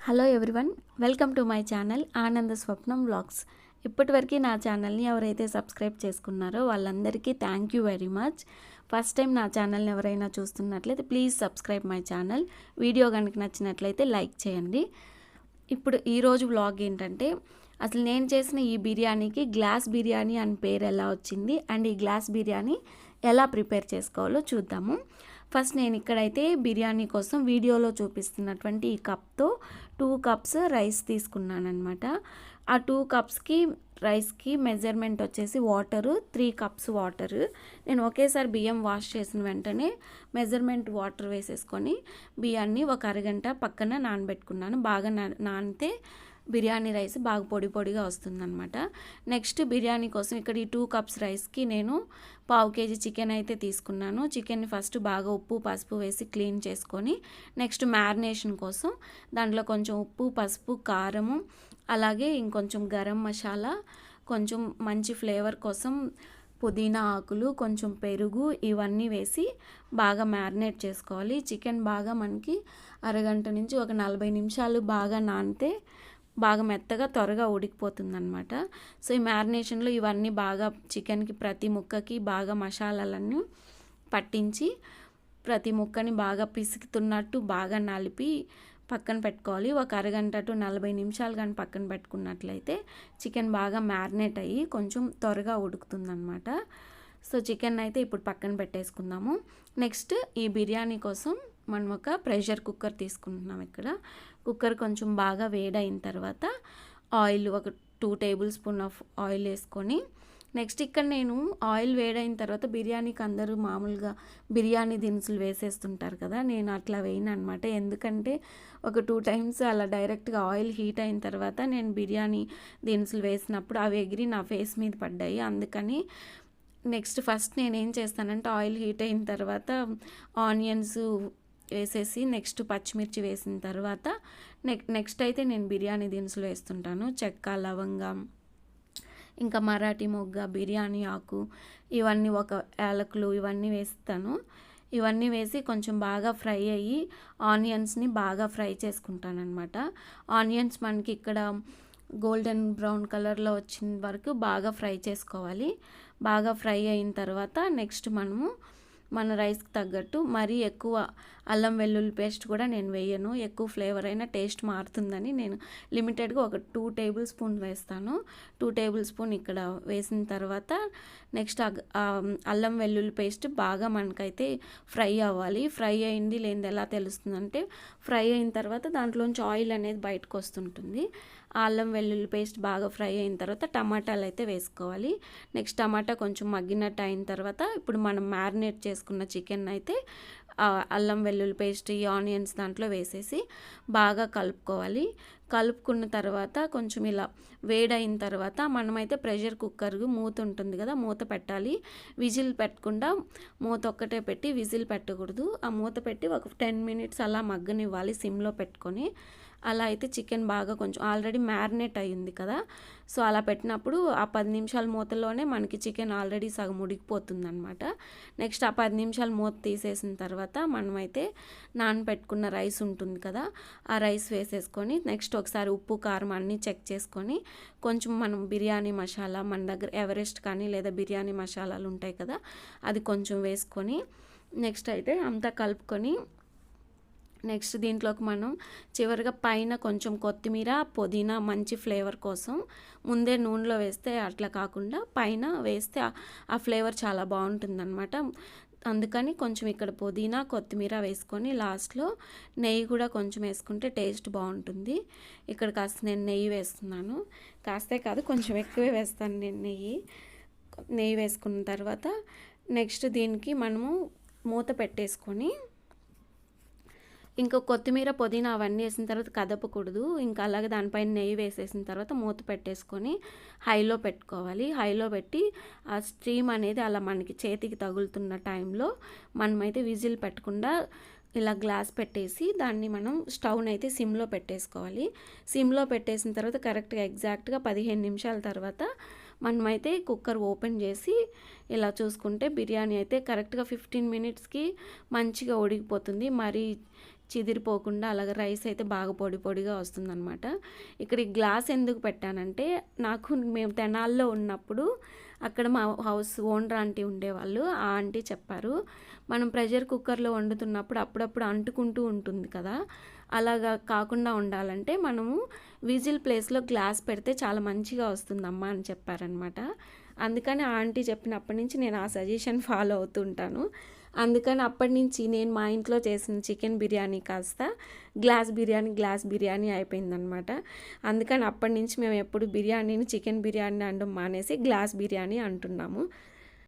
Hello everyone welcome to my channel Ananda Swapnam vlogs ఇప్పటివరకు నా ఛానల్ని ఎవరైతే సబ్స్క్రైబ్ చేసుకున్నారో వాళ్ళందరికీ thank you very much first time నా ఛానల్ని ఎవరైనా చూస్తున్నట్లయితే please subscribe my channel video కనుక నచ్చినట్లయితే లైక్ చేయండి. ఇప్పుడు ఈరోజు వ్లాగ్ ఏంటంటే అసలు నేను చేసిన ఈ బిర్యానీకి గ్లాస్ బిర్యానీ అని పేరు ఎలా వచ్చింది అండ్ ఈ గ్లాస్ బిర్యానీ ఎలా ప్రిపేర్ చేసుకోవాలో చూద్దాము. ఫస్ట్ నేను ఇక్కడైతే బిర్యానీ కోసం వీడియోలో చూపిస్తున్నటువంటి ఈ కప్తో టూ కప్స్ రైస్ తీసుకున్నాను ఆ టూ కప్స్కి రైస్కి మెజర్మెంట్ వచ్చేసి వాటరు త్రీ కప్స్ వాటర్. నేను ఒకేసారి బియ్యం వాష్ చేసిన వెంటనే మెజర్మెంట్ వాటర్ వేసేసుకొని బియ్యాన్ని ఒక అరగంట పక్కన నానబెట్టుకున్నాను. బాగా నా నానితే బిర్యానీ రైస్ బాగా పొడి పొడిగా వస్తుందన్నమాట. నెక్స్ట్ బిర్యానీ కోసం ఇక్కడ ఈ టూ కప్స్ రైస్కి నేను పావు కేజీ చికెన్ అయితే తీసుకున్నాను. చికెన్ని ఫస్ట్ బాగా ఉప్పు పసుపు వేసి క్లీన్ చేసుకొని నెక్స్ట్ మ్యారినేషన్ కోసం దాంట్లో కొంచెం ఉప్పు పసుపు కారము అలాగే ఇంకొంచెం గరం మసాలా కొంచెం మంచి ఫ్లేవర్ కోసం పుదీనా ఆకులు కొంచెం పెరుగు ఇవన్నీ వేసి బాగా మ్యారినేట్ చేసుకోవాలి. చికెన్ బాగా మనకి అరగంట నుంచి ఒక నలభై నిమిషాలు బాగా నానితే బాగా మెత్తగా త్వరగా ఉడికిపోతుంది అనమాట సో ఈ మ్యారినేషన్లో ఇవన్నీ బాగా చికెన్కి ప్రతి ముక్కకి బాగా మసాలాలన్నీ పట్టించి ప్రతి ముక్కని బాగా పిసుకుతున్నట్టు బాగా నలిపి పక్కన పెట్టుకోవాలి. ఒక అరగంట టు నలభై నిమిషాలు కానీ పక్కన పెట్టుకున్నట్లయితే చికెన్ బాగా మ్యారినేట్ అయ్యి కొంచెం త్వరగా ఉడుకుతుందనమాట సో చికెన్ అయితే ఇప్పుడు పక్కన పెట్టేసుకుందాము. నెక్స్ట్ ఈ బిర్యానీ కోసం మనం ఒక ప్రెషర్ కుక్కర్ తీసుకుంటున్నాం ఇక్కడ. కుక్కర్ కొంచెం బాగా వేడైన తర్వాత ఆయిల్ ఒక two tablespoon of oil వేసుకొని నెక్స్ట్ ఇక్కడ నేను ఆయిల్ వేడైన తర్వాత బిర్యానీకి అందరూ మామూలుగా బిర్యానీ దినుసులు వేసేస్తుంటారు కదా నేను అట్లా వేయను అనమాట ఎందుకంటే ఒక టూ టైమ్స్ అలా డైరెక్ట్గా ఆయిల్ హీట్ అయిన తర్వాత నేను బిర్యానీ దినుసులు వేసినప్పుడు అవి ఎగిరి నా ఫేస్ మీద పడ్డాయి. అందుకని నెక్స్ట్ ఫస్ట్ నేనేం చేస్తానంటే ఆయిల్ హీట్ అయిన తర్వాత ఆనియన్స్ వేసేసి నెక్స్ట్ పచ్చిమిర్చి వేసిన తర్వాత నెక్ నెక్స్ట్ అయితే నేను బిర్యానీ దినుసులు వేస్తుంటాను. చెక్క లవంగం ఇంకా మరాఠీ మొగ్గ బిర్యానీ ఆకు ఇవన్నీ ఒక యాలకులు ఇవన్నీ వేస్తాను. ఇవన్నీ వేసి కొంచెం బాగా ఫ్రై అయ్యి ఆనియన్స్ని బాగా ఫ్రై చేసుకుంటాను అనమాట ఆనియన్స్ మనకి ఇక్కడ గోల్డెన్ బ్రౌన్ కలర్లో వచ్చిన వరకు బాగా ఫ్రై చేసుకోవాలి. బాగా ఫ్రై అయిన తర్వాత నెక్స్ట్ మనము మన రైస్కి తగ్గట్టు మరీ ఎక్కువ అల్లం వెల్లుల్లి పేస్ట్ కూడా నేను వేయను. ఎక్కువ ఫ్లేవర్ అయినా టేస్ట్ మారుతుందని నేను లిమిటెడ్గా ఒక టూ టేబుల్ స్పూన్ వేస్తాను. టూ టేబుల్ స్పూన్ ఇక్కడ వేసిన తర్వాత నెక్స్ట్ అల్లం వెల్లుల్లి పేస్ట్ బాగా మనకైతే ఫ్రై అవ్వాలి. ఫ్రై అయింది లేనిది ఎలా తెలుస్తుందంటే ఫ్రై అయిన తర్వాత దాంట్లోంచి ఆయిల్ అనేది బయటకు వస్తుంటుంది. అల్లం వెల్లుల్లి పేస్ట్ బాగా ఫ్రై అయిన తర్వాత టమాటాలు అయితే వేసుకోవాలి. నెక్స్ట్ టమాటా కొంచెం మగ్గినట్టు అయిన తర్వాత ఇప్పుడు మనం మ్యారినేట్ చేసుకున్న చికెన్ అయితే అల్లం వెల్లుల్లి పేస్ట్ ఈ ఆనియన్స్ దాంట్లో వేసేసి బాగా కలుపుకోవాలి. కలుపుకున్న తర్వాత కొంచెం ఇలా వేడైన తర్వాత మనమైతే ప్రెషర్ కుక్కర్ మూత ఉంటుంది కదా మూత పెట్టాలి. విజిల్ పెట్టకుండా మూత ఒక్కటే పెట్టి విజిల్ పెట్టకూడదు. ఆ మూత పెట్టి ఒక టెన్ మినిట్స్ అలా మగ్గనివ్వాలి సిమ్లో పెట్టుకొని. అలా అయితే చికెన్ బాగా కొంచెం ఆల్రెడీ మ్యారినేట్ అయ్యింది కదా. సో అలా పెట్టినప్పుడు ఆ పది నిమిషాల మూతలోనే మనకి చికెన్ ఆల్రెడీ సగం ఉడికిపోతుంది అనమాట నెక్స్ట్ ఆ పది నిమిషాలు మూత తీసేసిన తర్వాత మనమైతే నానబెట్టుకున్న రైస్ ఉంటుంది కదా ఆ రైస్ వేసేసుకొని నెక్స్ట్ ఒకసారి ఉప్పు కారం అన్నీ చెక్ చేసుకొని కొంచెం మనం బిర్యానీ మసాలా మన దగ్గర ఎవరెస్ట్ కానీ లేదా బిర్యానీ మసాలాలు ఉంటాయి కదా అది కొంచెం వేసుకొని నెక్స్ట్ అయితే అంతా కలుపుకొని నెక్స్ట్ దీంట్లోకి మనం చివరిగా పైన కొంచెం కొత్తిమీర పుదీనా మంచి ఫ్లేవర్ కోసం ముందే నూనెలో వేస్తే అట్లా కాకుండా పైన వేస్తే ఆ ఫ్లేవర్ చాలా బాగుంటుందన్నమాట. అందుకని కొంచెం ఇక్కడ పుదీనా కొత్తిమీర వేసుకొని లాస్ట్లో నెయ్యి కూడా కొంచెం వేసుకుంటే టేస్ట్ బాగుంటుంది. ఇక్కడ కాస్త నేను నెయ్యి వేస్తున్నాను. కాస్తే కాదు కొంచెం ఎక్కువే వేస్తాను నేను నెయ్యి. నెయ్యి వేసుకున్న తర్వాత నెక్స్ట్ దీనికి మనము మూత పెట్టేసుకొని ఇంకా కొత్తిమీర పుదీనా అవన్నీ వేసిన తర్వాత కదపకూడదు. ఇంకా అలాగే దానిపైన నెయ్యి వేసేసిన తర్వాత మూత పెట్టేసుకొని హైలో పెట్టుకోవాలి. హైలో పెట్టి ఆ స్ట్రీమ్ అనేది అలా మనకి చేతికి తగులుతున్న టైంలో మనమైతే విజిల్ పెట్టకుండా ఇలా గ్లాస్ పెట్టేసి దాన్ని మనం స్టవ్ని అయితే సిమ్లో పెట్టేసుకోవాలి. సిమ్లో పెట్టేసిన తర్వాత కరెక్ట్గా ఎగ్జాక్ట్గా పదిహేను నిమిషాల తర్వాత మనమైతే కుక్కర్ ఓపెన్ చేసి ఇలా చూసుకుంటే బిర్యానీ అయితే కరెక్ట్గా ఫిఫ్టీన్ మినిట్స్కి మంచిగా ఉడికిపోతుంది. మరి చిదిరిపోకుండా అలాగే రైస్ అయితే బాగా పొడి పొడిగా వస్తుందన్నమాట. ఇక్కడ ఈ గ్లాస్ ఎందుకు పెట్టానంటే నాకు మేము తెనాల్లో ఉన్నప్పుడు అక్కడ మా హౌస్ ఓనర్ ఆంటీ ఉండేవాళ్ళు. ఆ ఆంటీ చెప్పారు మనం ప్రెషర్ కుక్కర్లో వండుతున్నప్పుడు అప్పుడప్పుడు అంటుకుంటూ ఉంటుంది కదా. అలాగా కాకుండా ఉండాలంటే మనము విజిల్ ప్లేస్లో గ్లాస్ పెడితే చాలా మంచిగా వస్తుందమ్మా అని చెప్పారనమాట అందుకని ఆ ఆంటీ చెప్పినప్పటి నుంచి నేను ఆ సజెషన్ ఫాలో అవుతుంటాను. అందుకని అప్పటి నుంచి నేను మా ఇంట్లో చేసిన చికెన్ బిర్యానీ కాస్త గ్లాస్ బిర్యానీ గ్లాస్ బిర్యానీ అయిపోయిందనమాట అందుకని అప్పటి నుంచి మేము ఎప్పుడు బిర్యానీని చికెన్ బిర్యానీ అనడం మానేసి గ్లాస్ బిర్యానీ అంటున్నాము.